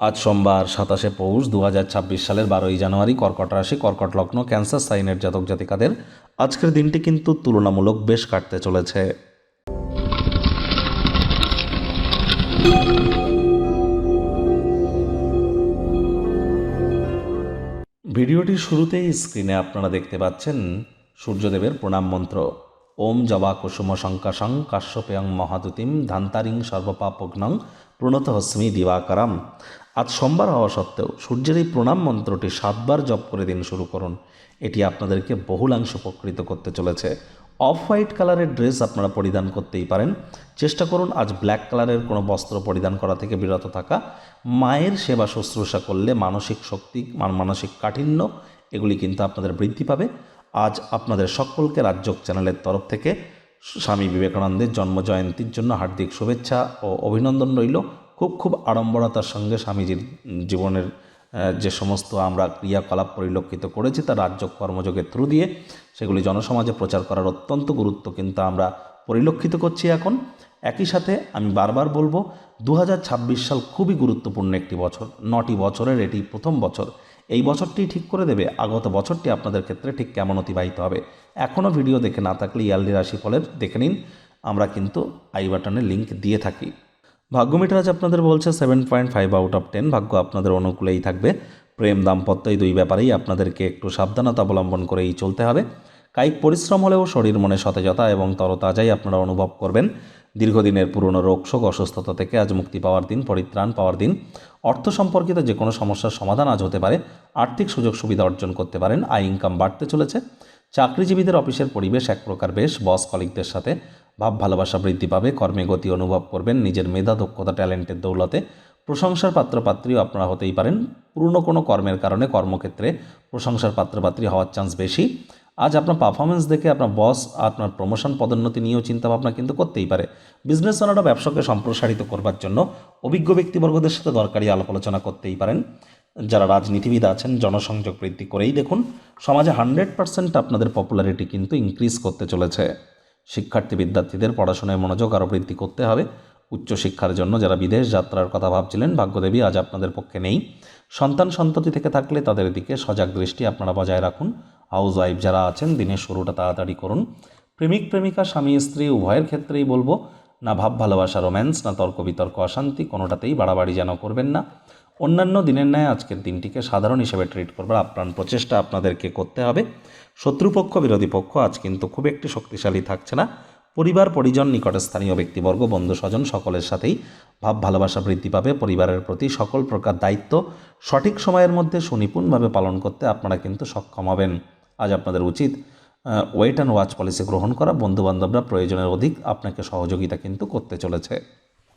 আজ সোমবার সাতাশে পৌষ দু হাজার ছাব্বিশ সালের বারোই জানুয়ারি কর্কট রাশি, কর্কট লগ্ন, ক্যান্সার, সাইনের জাতক জাতিকাদের আজকের দিনটি কিন্তু তুলনামূলক বেশ কাটতে চলেছে। ভিডিওটির শুরুতেই স্ক্রিনে আপনারা দেখতে পাচ্ছেন সূর্যদেবের প্রণাম মন্ত্র। ওম জবা কুসুম শঙ্কাশং কাশ্যপেয়ং মহাদুতিম ধান্তারিং সর্বপাপগ্নং প্রণত হস্মি দিবাকারাম। আজ সোমবার হওয়া সত্ত্বেও সূর্যের এই প্রণাম মন্ত্রটি সাতবার জপ করে দিন শুরু করুন। এটি আপনাদেরকে বহুলাংশ উপকৃত করতে চলেছে। অফ হোয়াইট কালারের ড্রেস আপনারা পরিধান করতেই পারেন। চেষ্টা করুন আজ ব্ল্যাক কালারের কোনো বস্ত্র পরিধান করা থেকে বিরত থাকা। মায়ের সেবা শুশ্রূষা করলে মানসিক শক্তি, মান- মানসিক কাঠিন্য, এগুলি কিন্তু আপনাদের বৃদ্ধি পাবে। আজ আপনাদের সকলকে রাজ্যক চ্যানেলের তরফ থেকে স্বামী বিবেকানন্দের জন্মজয়ন্তীর জন্য হার্দিক শুভেচ্ছা ও অভিনন্দন রইল। খুব খুব আড়ম্বরতার সঙ্গে স্বামীজির জীবনের যে সমস্ত আমরা ক্রিয়াকলাপ পরিলক্ষিত করেছি তা রাজ্য কর্মযোগের থ্রু দিয়ে সেগুলি জনসমাজে প্রচার করার অত্যন্ত গুরুত্ব কিন্তু আমরা পরিলক্ষিত করছি এখন। একই সাথে আমি বারবার বলব দু হাজার ছাব্বিশ সাল খুবই গুরুত্বপূর্ণ একটি বছর, নটি বছরের এটি প্রথম বছর। এই বছরটি ঠিক করে দেবে, আগত বছরটি আপনাদের ক্ষেত্রে ঠিক কেমন অতিবাহিত হবে? এখনও ভিডিও দেখে না থাকলে ইয়ারলি রাশিফলের দেখে নিন, আমরা কিন্তু আই বাটনে লিঙ্ক দিয়ে থাকি। ভাগ্য মিটার আজ আপনাদের বলছে seven point five out of ten ভাগ্য আপনাদের অনুকূলেই থাকবে। প্রেম, দাম্পত্য এই দুই ব্যাপারেই আপনাদেরকে একটু সাবধানতা অবলম্বন করেই চলতে হবে। কায়িক পরিশ্রম হলেও শরীর মনে সতেজতা এবং তরতাজাই আপনারা অনুভব করবেন। দীর্ঘদিনের পুরনো রোগ, শোক, অসুস্থতা থেকে আজ মুক্তি পাওয়ার দিন, পরিত্রাণ পাওয়ার দিন। অর্থ সম্পর্কিত যে কোনো সমস্যার সমাধান আজ হতে পারে। আর্থিক সুযোগ সুবিধা অর্জন করতে পারেন। আয় ইনকাম বাড়তে চলেছে। চাকরিজীবীদের অফিসের পরিবেশ এক প্রকার বেশ। বস কলিগদের সাথে ভাব, ভালোবাসা বৃদ্ধি পাবে, কর্মে গতি অনুভব করবেন, নিজের মেধা, দক্ষতা, ট্যালেন্টের দৌলতে প্রশংসার পাত্রপাত্রীও আপনারা হতেই পারেন। পুরনো কোনো কর্মের কারণে কর্মক্ষেত্রে প্রশংসার পাত্রপাত্রী হওয়ার চান্স বেশি। আজ আপনার পারফরমেন্স দেখে আপনার বস আপনার প্রমোশন পদোন্নতি নিয়েও চিন্তাভাবনা কিন্তু করতেই পারে। বিজনেস ওনারা ব্যবসাকে সম্প্রসারিত করবার জন্য অভিজ্ঞ ব্যক্তিবর্গদের সাথে দরকারি আলাপ আলোচনা করতেই পারেন। যারা রাজনীতিবিদ আছেন, জনসংযোগ বৃদ্ধি করেই দেখুন, সমাজে হান্ড্রেড পার্সেন্ট আপনাদের পপুলারিটি কিন্তু ইনক্রিজ করতে চলেছে। শিক্ষার্থী বিদ্যার্থীদের পড়াশোনায় মনোযোগ আরও বৃদ্ধি করতে হবে। উচ্চশিক্ষার জন্য যারা বিদেশ যাত্রার কথা ভাবছিলেন, ভাগ্যদেবী আজ আপনাদের পক্ষে নেই। সন্তান সন্ততি থেকে থাকলে তাদের দিকে সজাগ দৃষ্টি আপনারা বজায় রাখুন। হাউস ওয়াইফ যারা আছেন, দিনের শুরুটা তাড়াতাড়ি করুন। প্রেমিক, প্রেমিকা, স্বামী, স্ত্রী, উভয়ের ক্ষেত্রেই বলব, না ভাব, ভালোবাসা রোম্যান্স না তর্ক বিতর্ক অশান্তি, কোনোটাতেই বাড়াবাড়ি যেন করবেন না। অন্যান্য দিনের ন্যায় আজকের দিনটিকে সাধারণ হিসেবে ট্রিট করবার আপ্রাণ প্রচেষ্টা আপনাদেরকে করতে হবে। শত্রুপক্ষ, বিরোধী পক্ষ আজ কিন্তু খুব একটি শক্তিশালী থাকছে না। পরিবার, পরিজন, নিকটে স্থানীয় ব্যক্তিবর্গ, বন্ধু, স্বজন সকলের সাথেই ভাব, ভালোবাসা বৃদ্ধি পাবে। পরিবারের প্রতি সকল প্রকার দায়িত্ব সঠিক সময়ের মধ্যে সুনিপুণভাবে পালন করতে আপনারা কিন্তু সক্ষম হবেন। আজ আপনাদের উচিত ওয়েট অ্যান্ড ওয়াচ পলিসি গ্রহণ করা। বন্ধুবান্ধবরা প্রয়োজনের অধিক আপনাকে সহযোগিতা কিন্তু করতে চলেছে।